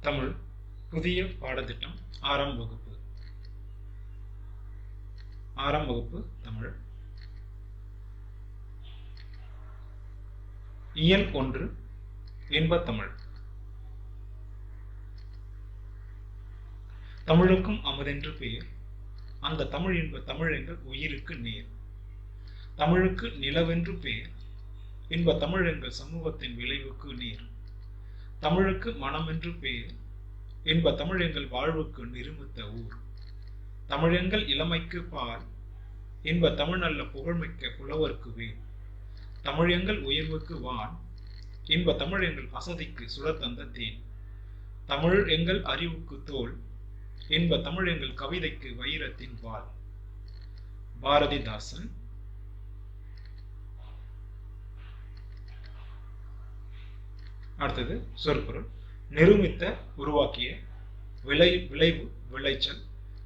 தமிழ் புதிய பாடத்திட்டம் ஆறாம் வகுப்பு. ஆறாம் வகுப்பு தமிழ். இயல் ஒன்று இன்பத்தமிழ். தமிழுக்கும் அமதென்று பெயர். அந்த தமிழ் இன்ப தமிழ் எங்கள் உயிருக்கு நேர். தமிழுக்கு நிலவென்று பெயர். இன்ப தமிழ் எங்கள் சமூகத்தின் விளைவுக்கு நேர். தமிழுக்கு மனமென்று பெயர். இன்ப தமிழ் எங்கள் வாழ்வுக்கு நிருமித்த ஊர். தமிழெங்கள் இளமைக்கு பால். இன்ப தமிழ் நல்ல புகழ்மிக்க புலவர்க்கு வேல். தமிழ் எங்கள் உயர்வுக்கு வான். இன்ப தமிழ் எங்கள் அசதிக்கு சுடர் தந்த தேன். தமிழ் எங்கள் அறிவுக்கு தோல். இன்ப தமிழ் எங்கள் கவிதைக்கு வைரத்தின் வாள் பாரதிதாசன் அடுத்தது சொற்பொருள். நிருமித்த உருவாக்கிய விளை விளைவு விளைச்சல்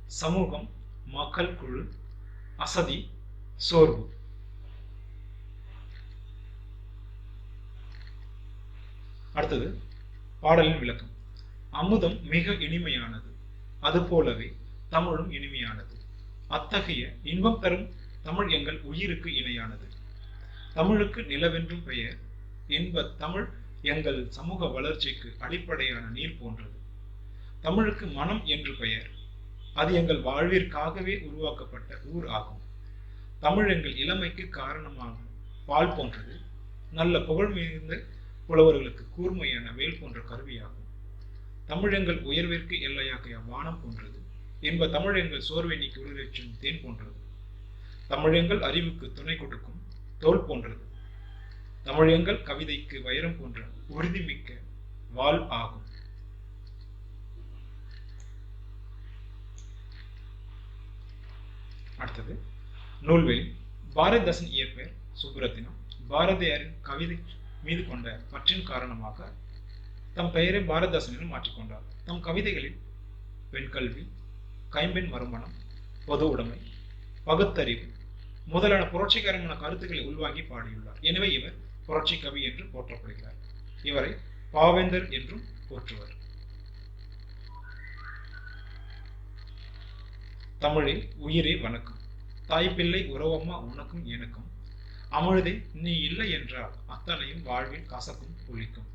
சமூகம் மக்கள் குழு அசதி சோர்வு. அடுத்தது பாடலின் விளக்கம். அமுதம் மிக இனிமையானது அதுபோலவே தமிழும் இனிமையானது. அத்தகைய இன்பம் தரும் தமிழ் எங்கள் உயிருக்கு இணையானது. தமிழுக்கு நிலவென்றும் பெயர் இன்ப தமிழ் எங்கள் சமூக வளர்ச்சிக்கு அடிப்படையான நீர் போன்றது. தமிழுக்கு மனம் என்று பெயர். அது எங்கள் வாழ்விற்காகவே உருவாக்கப்பட்ட ஊர் ஆகும். தமிழ் எங்கள் இளமைக்கு காரணமாக பால் போன்றது. நல்ல புகழ் மிகுந்த புலவர்களுக்கு கூர்மையான வேல் போன்ற கருவியாகும். தமிழெங்கள் உயர்விற்கு எல்லையாகிய வானம் போன்றது. என்ப தமிழெங்கள் சோர்வை நீக்கி உருவேற்றும் தேன் போன்றது. தமிழெங்கள் அறிவுக்கு துணை கொடுக்கும் தோல் போன்றது. தமிழங்கள் கவிதைக்கு வைரம் போன்ற உறுதிமிக்க வால் ஆகும். அடுத்தது நூல்வெளி பாரதிதாசன் இயற்பெயர் சுப்புரத்தினம் பாரதியாரின் கவிதை மீது கொண்ட பற்றின் காரணமாக தம் பெயரை பாரதிதாசன் என மாற்றிக்கொண்டார் தம் கவிதைகளில் பெண்கல்வி கைம்பெண் மறுமணம் பொது உடைமை பகுத்தறிவு முதலான புரட்சிகரமான கருத்துக்களை உள்வாங்கி பாடியுள்ளார். எனவே இவர் புரட்சி கவி என்று போற்றப்படுகிறார். இவரை பாவேந்தர் என்றும் போற்றுவர். தமிழில் உயிரே வணக்கம். தாய்ப்பிள்ளை உறவம்மா உனக்கும் எனக்கும். அமிழ்தே நீ இல்லை என்றால் அத்தனையும் வாழ்வில் கசக்கும் புளிக்கும்.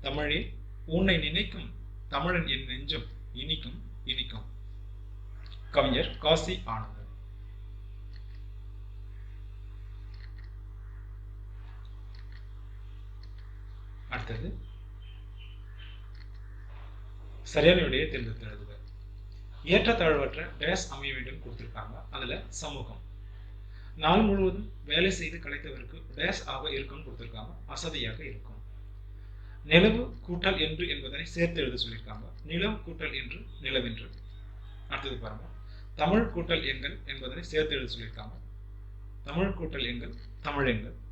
தமிழே உன்னை நினைக்கும் தமிழன் என் நெஞ்சம் இனிக்கும் இனிக்கும். கவிஞர் காசி ஆனந்த். அடுத்தது சரியான விடையை தேர்ந்தெடுத்து ஏற்றத்தாழ்வற்ற டேஸ் அமைய வேண்டும் கொடுத்துருக்காங்க. அதுல சமூகம். நாள் முழுவதும் வேலை செய்து கிடைத்தவருக்கு டேஸ் ஆக இருக்கும்னு கொடுத்துருக்காங்க. அசதியாக இருக்கும். நிலவு கூட்டல் என்று என்பதனை சேர்த்து எழுத சொல்லியிருக்காங்க. நிலம் கூட்டல் என்று நிலவென்று. அடுத்தது பாருங்க. தமிழ் கூட்டல் எங்கள் என்பதனை சேர்த்து எழுத சொல்லியிருக்காங்க. தமிழ் கூட்டல் எங்கள் தமிழ் எங்கள்.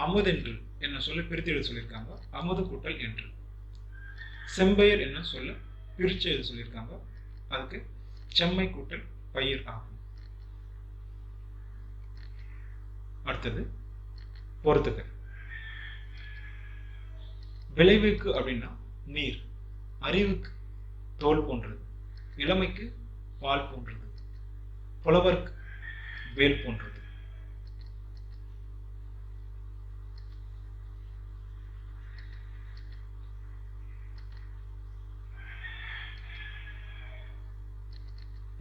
அமுதென்று என்ன சொல்ல பிரித்து எழுத சொல்லியிருக்காங்க. அமுது கூட்டல் என்று. செம்பெயர் என்ன சொல்ல பிரித்து எழுத சொல்லியிருக்காங்க. அதுக்கு செம்மை கூட்டல் பயிர் ஆகும். அடுத்தது பொறுத்துக்க. விளைவுக்கு அப்படின்னா நீர். அறிவுக்கு தோல் போன்றது. இளமைக்கு பால் போன்றது. புலவர்க்கு வேல் போன்றது.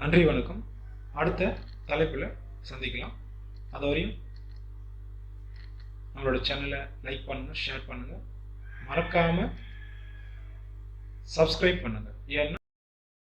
நன்றி வணக்கம். அடுத்த தலைப்பில் சந்திக்கலாம். அது வரையும் நம்மளோட சேனலை லைக் பண்ணுங்கள் ஷேர் பண்ணுங்க. மறக்காம சப்ஸ்கிரைப் பண்ணுங்க. ஏன்னா